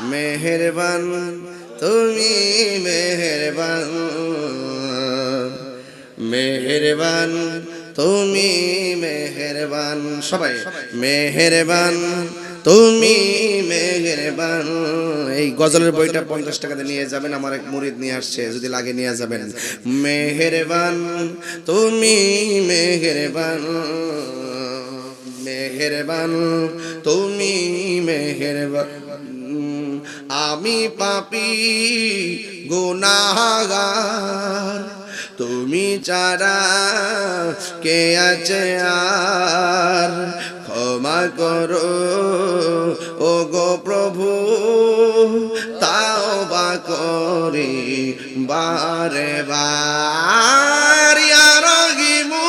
মেহেরবান, তুমি মেহেরবান। মেহেরবান, তুমি মেহেরবান। সবাই, মেহেরবান, তুমি মেহেরবান। এই গজলের বইটা পঞ্চাশ টাকাতে নিয়ে যাবেন, আমার এক মুরিদ নিয়ে আসছে, যদি লাগে নিয়ে যাবেন। মেহেরবান, তুমি মেহেরবান। মেহেরবান, তুমি মেহেরবান। আমি পাপি, গুনাহগার। তুমি চারা কে আছে আর? ক্ষমা করো ও গো প্রভু তাও বা করি বারে বার ইয়া রহিমু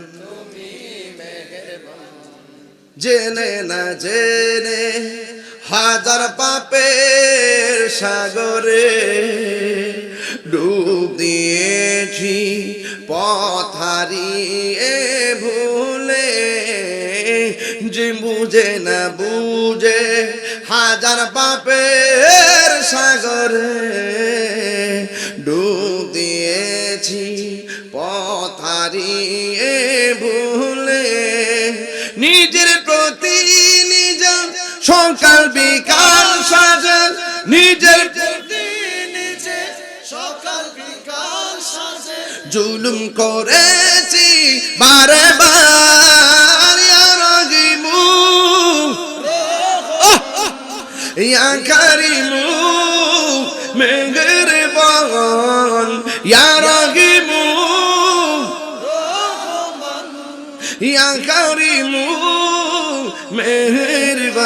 জেনে না জেনে হাজার পাপের সাগরে ডুব দিয়েছি পথারিয়ে ভুলে যে বুঝে না বুঝে হাজার পাপের সাগরে ডুব দিয়েছি পথারিয়ে ভুলে সকাল বিকাল সাজে, নিজের জুলুম করেছি বারে বার, ইয়া রাহিমু ইয়া কারিমু মেহেরবান ইয়া রাহিমু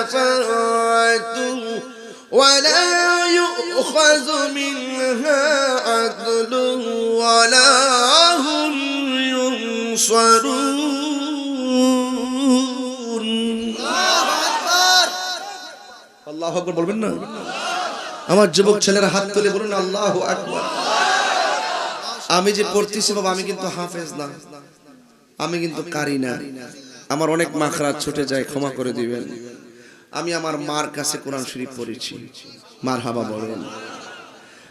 شفاعة ولا يؤخذ منها عدل ولا هم ينصرون আল্লাহ আকবর বলবেন না আমার যুবক ছেলেরা হাত তুলে বলুন আল্লাহ আকবর আমি যে পড়তেছি বাবা আমি কিন্তু হাফেজ না আমি কিন্তু কারি না আমার অনেক মাখরাত ছুটে যায় ক্ষমা করে দিবেন আমি আমার মার কাছে কোরআন শরীফ পড়েছি। মার হাবা বলেন।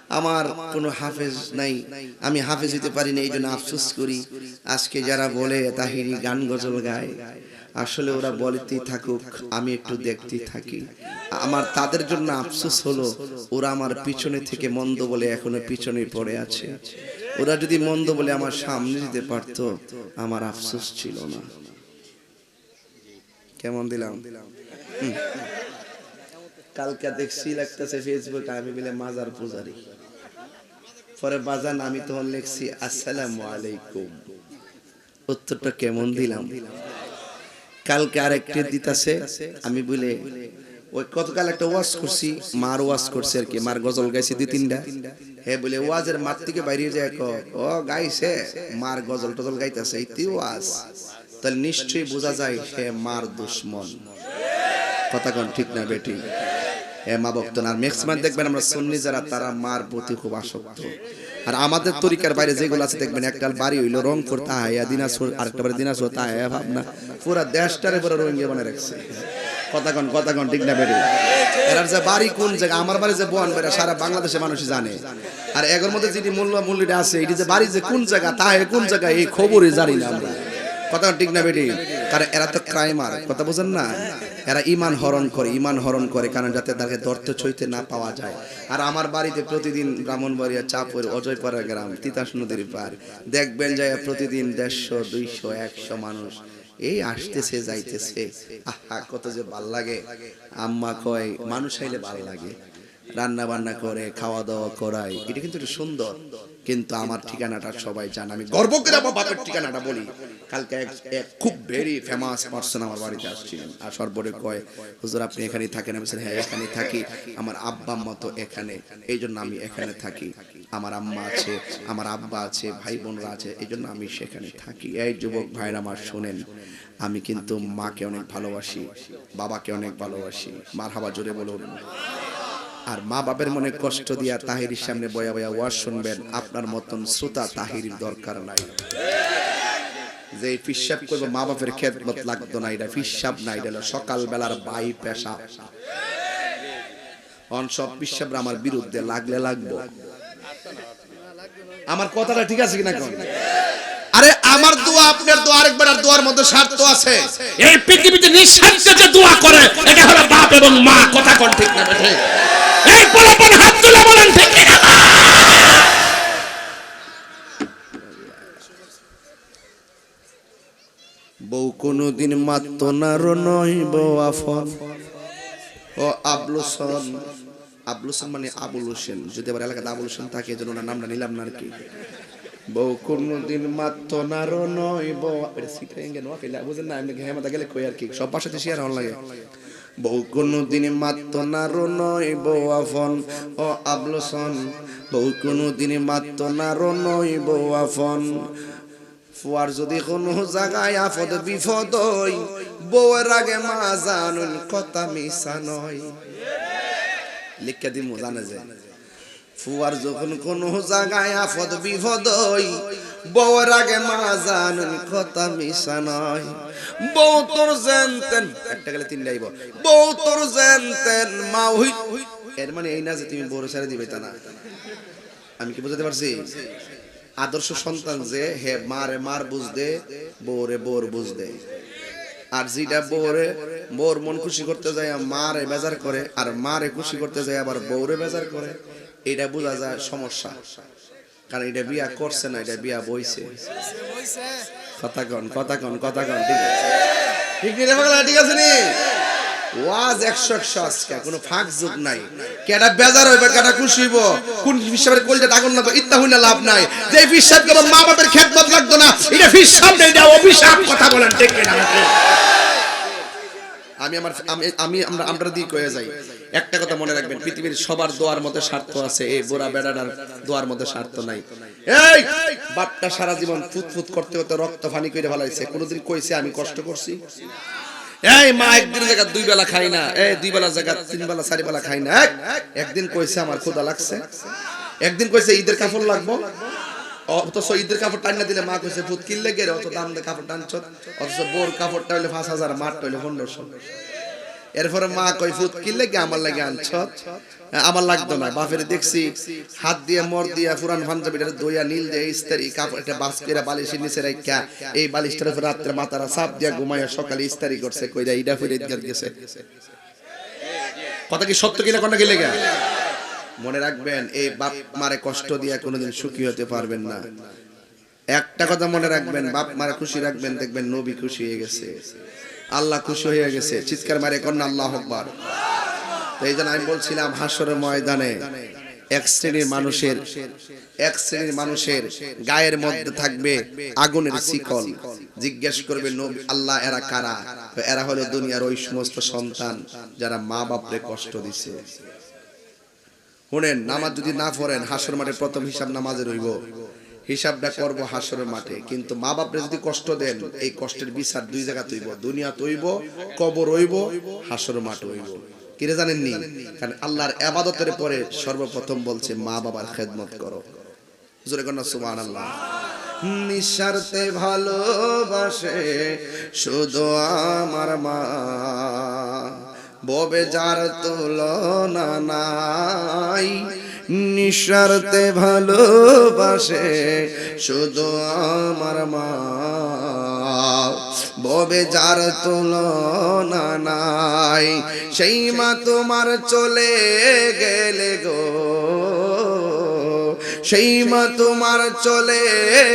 আমার কোনো হাফেজ নাই। আমি হাফেজ হতে পারি না এই জন্য আফসোস করি। আজকে যারা বলে তাহিরি গান গজল গায়, আসলে ওরা বলতেই থাকুক, আমি একটু দেখতেই থাকি। আমার তাদের জন্য আফসোস হলো, ওরা আমার পিছনে থেকে মন্দ বলে এখনও পিছনে পড়ে আছে। ওরা যদি মন্দ বলে আমার সামনে দিতে পারতো, আমার আফসোস ছিল না। কেমন দিলাম? হুম। কালকে দেখছি লাগতেছে ফেসবুক আমি বলে মাজার পূজারি। পরে বাজান, আমি লিখছি, আসসালামু আলাইকুম। উত্তরটা কেমন দিলাম? কালকে আরেকটা দিতাছে, আমি বলে, ওই গতকাল একটা ওয়াজ করছি, মার ওয়াজ করছে আর কি, মার গজল গাইছে দুই তিনটা। হে বলে, ওয়াজের মার থেকে বাইরে যায় ক? ও, গাইছে, মার গজল টজল গাইতেছে ওয়াজ। তাহলে নিশ্চয়ই বোঝা যায় সে মার দুশ্মন। কথা ঠিক না বেটি? এ মা ভক্ত আর ম্যাক্সিমাম দেখবেন আমরা সুন্নি যারা, তারা মার প্রতি খুব আসক্ত। আর আমাদের তরিকার বাইরে যেগুলো আছে, দেখবেন একটা বাড়ি হইল রংপুর, তাহাইয়া, দিনাজপুর, আরেকটা বাড়ি দিনাজপুর, তাহাইয়া, ভাবনা। পুরা দেশটারে পুরো রঙিয়ে বানিয়ে রাখছে। কথা কন ঠিক না বেটি? এরার যে বাড়ি কোন জায়গা, আমার বাড়ি যে বন বেড়া, সারা বাংলাদেশের মানুষ জানে। আর এগোর মধ্যে যেটি মূল্য, মূল্যটা আছে, এটি যে বাড়ি যে কোন জায়গা তাহে কোন জায়গা, এই খবরই জানি না আমরা। কথা ঠিক না বেটি? কারণ এরা তো ক্রাইমার কথা বোঝেন না? এরা ইমান হরণ করে ইমান হরণ করে, কারণ যাতে তাকে দর্থ ছইতে না পাওয়া যায়। আর আমার বাড়িতে প্রতিদিন ব্রাহ্মণবাড়িয়া চাপুর অজয়পাড়া গ্রাম, তিতাস নদীর পার দেখবেন যায় প্রতিদিন দেড়শো, দুইশো, একশো মানুষ, এই আসতেছে, যাইতেছে। আহা, কত যে ভালো লাগে। আম্মা কয়, মানুষ আইলে ভালো লাগে। রান্না বান্না করে খাওয়া দাওয়া করাই। এটা কিন্তু একটু সুন্দর। কিন্তু আমার ঠিকানাটা সবাই জানে। আমি গর্ব করে আমার বাপের ঠিকানাটা বলি। কালকে এক খুব ভেরি ফেমাস পার্সন আমার বাড়িতে আসছিলেন। আসার পরে কয়, হুজুর, আপনি এখানেই থাকেন? আমি হ্যাঁ এখানে থাকি। আমার আব্বা আম্মা তো এখানে। এই জন্য আমি এখানে থাকি। আমার আম্মা আছে, আমার আব্বা আছে, ভাই বোনরা আছে। এই জন্য আমি সেখানে থাকি। এই যুবক ভাইরা আমার শোনেন। আমি কিন্তু মাকে অনেক ভালোবাসি, বাবাকে অনেক ভালোবাসি। মার হাবা জোরে বলুন। আর মা বাবার মনে কষ্ট দিয়া তাহিরির সামনে বয়া বয়া ওয়াজ শুনবেন, আপনার মতন শ্রোতা তাহিরির দরকার নাই। যে ফিসাব করব, মা বাপের খেদমত লাগতো না, এটা ফিসাব না, এটা হলো বাই পেশা অন সব আমার বিরুদ্ধে লাগলে লাগবো। আমার কথাটা ঠিক আছে কিনা কোন? আরে আমার দোয়া, আপনার দোয়া, আরেকবার আর দোয়ার মধ্যে স্বার্থ আছে। এই পৃথিবীতে নিঃস্বার্থে যে দোয়া করে, এটা হলো বাপ এবং মা, কথা কোন ঠিক না এই পোলাপন হাত তুলে বলেন ঠিক বউ কোনদিন মাত্র না নয় বউ আফন। ও আবলুসন আবলুসন মানে আবুল হোসেন। যদি আবার এলাকাতে আবুল হোসেন থাকে যেন ওনার নামটা নিলাম না আর কি। বউ কোনদিন মাত্র না নয় বউ এটা শিখে গেল বুঝেন না, এমনি হেমাতা গেলে কই আর কি? সব বাসাতে শেয়ার হওয়ার লাগে। বউ কোনদিন মাত্র না নয় বউ আফন। ও আবলুসন বহু কোনদিন মাত্র না নয় বউ আফন। ফুয়ার যদি কোনো জায়গায় আফদ বিপদ হই বউয়ের আগে মা জানুন কথা মিশা নয়। লিখে দিমু, জানে যে। ফুয়ার যখন কোনো জায়গায় আফদ বিপদ হই বউয়ের আগে মা জানুন কথা মিশা নয় বউ তোর জানতেন, একটা গেলে তিন যাইব বউ তোর জানতেন, মা হই এর মানে এই না যে তুমি বড় ছেড়ে দিবে তা না। আমি কি বুঝতে পারছি? আদর্শ সন্তান যে, হে মারে মার বুঝ বুঝদে বউরে বোর বুঝদে আর যেটা বউরে বউর মন খুশি করতে যায়, মারে বেজার করে, আর মারে খুশি করতে যায়, আবার বউরে বেজার করে। এটা বোঝা যায় সমস্যা। কারণ এটা বিয়া করছে না, এটা বিয়া বইছে। কথা কন কথা কন কথা কন, ঠিক আছে। ঠিক ঠিক আছে নি? ওয়াজ একশো একশো কোনো ফাঁক নাই। কেডা বেজার হইবে, কেডা খুশি কোন লাভ নাই। মা লাগতো না, এটা কথা বলেন ঠিক কিনা আমি আমার আমি আমি আমরা আমরা দিয়ে কয়ে যাই। একটা কথা মনে রাখবেন, পৃথিবীর সবার দোয়ার মধ্যে স্বার্থ আছে, এই বুড়া বেড়াটার দোয়ার মধ্যে স্বার্থ নাই। এই, বাপটা সারা জীবন ফুট করতে করতে রক্ত ফানি করে ফেলাইছে। কোনোদিন কইছে, আমি কষ্ট করছি? এই মা একদিন জায়গা দুই বেলা খাই না, এই দুই বেলা জায়গা তিন বেলা, চারি বেলা খাই না। একদিন কইছে, আমার ক্ষুধা লাগছে। একদিন কইছে, ঈদের কাপড় লাগবো? অথচ ঈদের কাপড় টান না দিলে মা কইছে ফুট কিনলে অত কাপড় টানছ অথচ বোর কাপড়টা হইলে পাঁচ হাজার মাঠ হইলে পনেরোশো। এরপরে মা কই ফুট কিনলে কি আমার লাগে আনছ আমার লাগতো না, বাপের দেখছি। হাত দিয়ে, মর দিয়া পুরান পাঞ্জাবিটা দইয়া নীল দিয়ে ইস্তারি কাপড়, একটা বাস করে বালিশের নিচে রাখা এই বালিশটার উপর রাত্রে মাথারা চাপ দিয়া ঘুমাইয়া সকালে ইস্তারি করছে, কইরা ইডা ফিরে গেছে। কথা কি সত্য কিনা কোনটা গেলে গা মনে রাখবেন, এই বাপ মারে কষ্ট দিয়া কোনোদিন সুখী হতে পারবেন না। একটা কথা মনে রাখবেন, বাপ মারে খুশি রাখবেন, দেখবেন নবী খুশি হয়ে গেছে। আল্লাহ খুশি হয়ে গেছে। চিৎকার মারে কন্যা আল্লাহ আকবার। তো এই জন্য আমি বলছিলাম, হাসরের ময়দানে এক শ্রেণির মানুষের, এক শ্রেণির মানুষের গায়ের মধ্যে থাকবে আগুনের শিকল। জিজ্ঞেস করবে, নবী, আল্লাহ, এরা কারা? এরা হলো দুনিয়ার ওই সমস্ত সন্তান যারা মা বাপরে কষ্ট দিছে। শুনেন নামাজ যদি না পড়েন হাসর মাঠে প্রথম হিসাব নামাজে রইব। হিসাবটা করব হাসরের মাঠে। কিন্তু মা বাপরে যদি কষ্ট দেন এই কষ্টের বিচার দুই জায়গা তৈব দুনিয়া তৈব কবর রইব হাসর মাঠ হইব। কিরে জানেননি কারণ আল্লাহর আবাদতের পরে সর্বপ্রথম বলছে মা বাবার খেদমত করো। জোরে কন্যা সুমান আল্লাহ নিঃস্বার্থে ভালোবাসে শুধু আমার মা। ববে যার তুলনা নাই, নিঃস্বার্থে ভালোবাসে শুধু আমার মা। ববে যার তুলনা নাই, সেই মা তোমার চলে গেলে গো। সেই মা তোমার চলে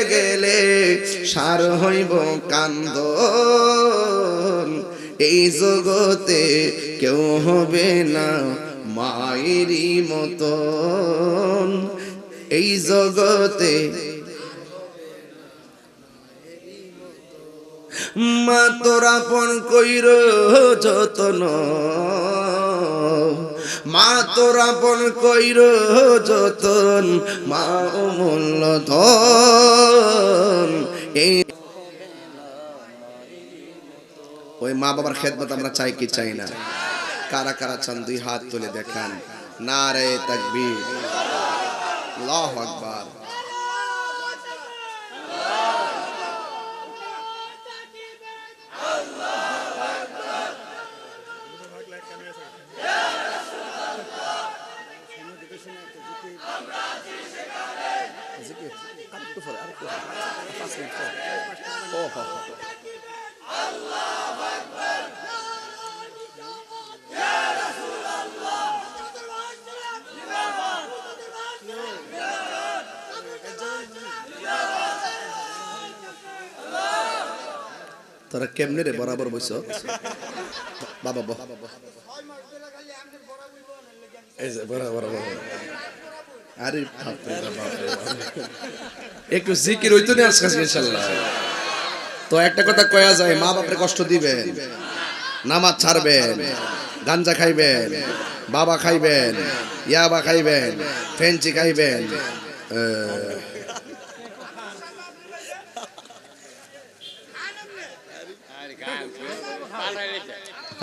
গেলে সার হইব কান্দ এই জগতে কেউ হবে না মায়েরই মতন। এই জগতে মা তোরা পণ কইর যতন। মা তোরা পণ কইর যতন, মা অমূল্য ধন এই ওই মা বাবার খেদমত আমরা চাই কি চাই না? কারা কারা চান দুই হাত তুলে দেখান। না রে তাকবীর। আল্লাহু আকবার। বহ এই যে বরাবর বরাবর। আরে না আজকে ইনশাআল্লাহ তো একটা কথা যায়, মা বাপরে কষ্ট দিবেন, নামাজ ছাড়বেন, গাঞ্জা খাইবেন, বাবা খাইবেন, ইয়াবা খাইবেন ফেঞ্চি খাইবেন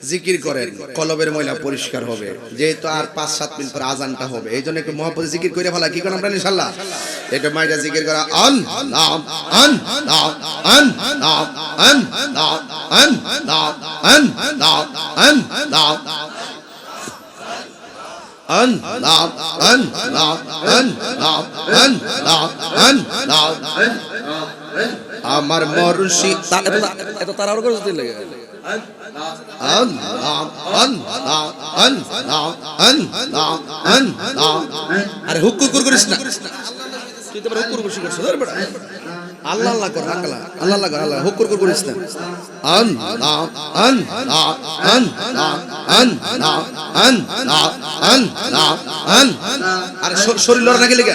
জিকির করেন কলবের ময়লা পরিষ্কার হবে যেহেতু আর পাঁচ সাত মিনিট পর আজানটা হবে এই জন্য একটু মহাপতি জিকির করে ফেলা কি করেন আমরা ইনশাল্লাহ এটা মাইটা জিকির করা আন নাম আন নাম আন নাম আন নাম আন নাম আন নাম আন নাম ان لا ان لا ان لا ان لا আমার মরশি এটা তারা আরও করতে লাগে আরে শরীর লড় নাকি লেগে?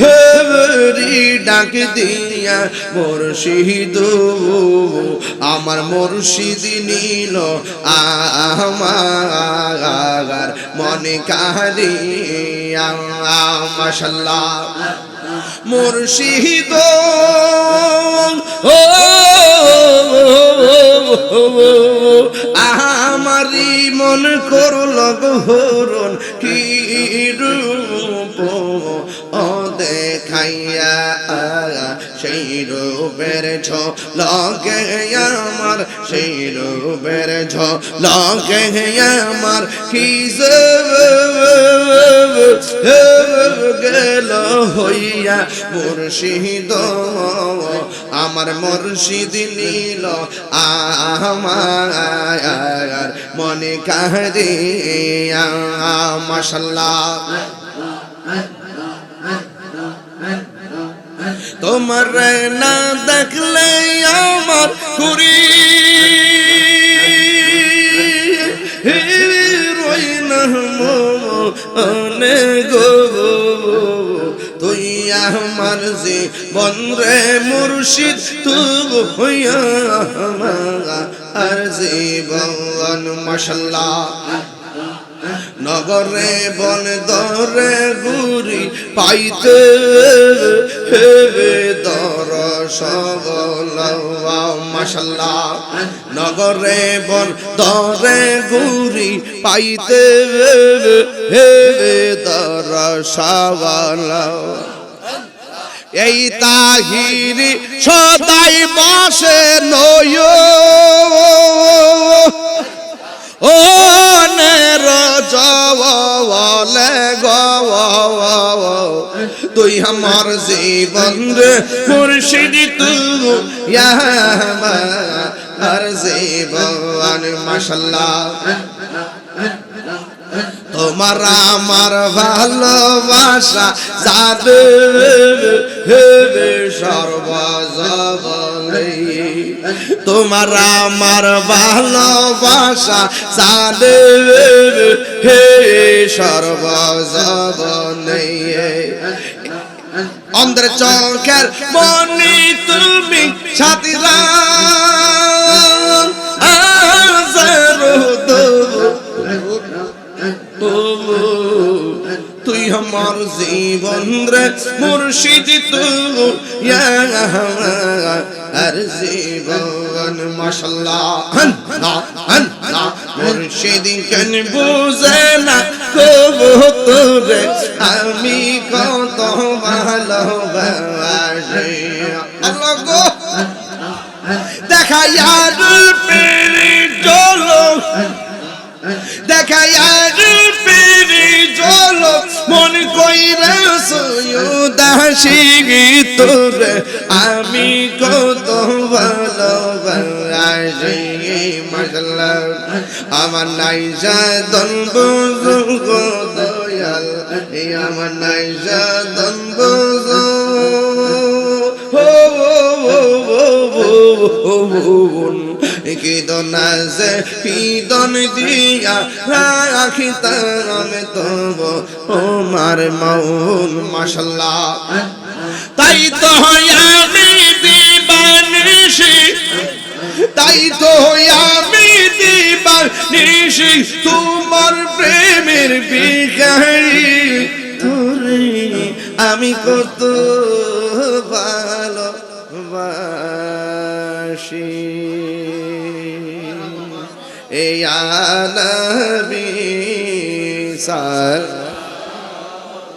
হরি ডাক দিয়া মুর্শিদ, আমার মুর্শিদ নীল আমার মনে কারিয়া মাশাল্লাহ। মুর্শিদ ও আমারি মন করল হরণ কি রূপ? দেখাইয়া সেই রূপের ছ লগে আমার, সেই রূপের ছ লগে আমার। কি গেল হইয়া মুর্শিদ, আমার মুর্শিদ নীল আমার মনে কারে মাসাল্লাহ তোমার না দেখলে আমার কুড়ি রই না গো। তুই আমার যে বন্দ্রে মুর্শিদ তু হইয়া মশাল্লাহ। নগরে বন দরে গুরি পাইতে দর সবল মশাল্লাহ। নগরে বন দরে গুরি পাইতে হেবে দর সবল এই তাহিরি সদাই বসে নয়। তুই আমার জীবন রে। মুর্শিদ তুই আমার জীবন। মাশাল্লাহ। তোমার আমার ভালোবাসা যাবে হেবে সর্বজবলে তোমার আমার ভালোবাসা যাবে হে সর্বজবনে অন্ধ্র চৌকের মনি তুমি ছাতিরা আমার জীবন রে মুর্শিদ তুই আর জীবন, মাশাল্লাহ। না না, মুর্শিদ কেন বুঝে না কবু তোরে? আমি কত ভালোবাসি। আল্লাহ গো। দেখা ইয়ার পেরে চলো দেখা ইয়ার পেরে চলো মন কইরা সয়ুদাসি তোরে আমি কত ভালোবাসি মশলা আমার নাই দয়াল আমার নাই সাদন বুঝুগ কি দন আছে কি দন দিয়া তব ওমার মৌন মাশাল্লাহ। তাই তো আমি দিবানিশি তাই তো আমি দিবানিশি তোমার প্রেমের বিকারি আমি কত ভালো বাসি এই আনবি সার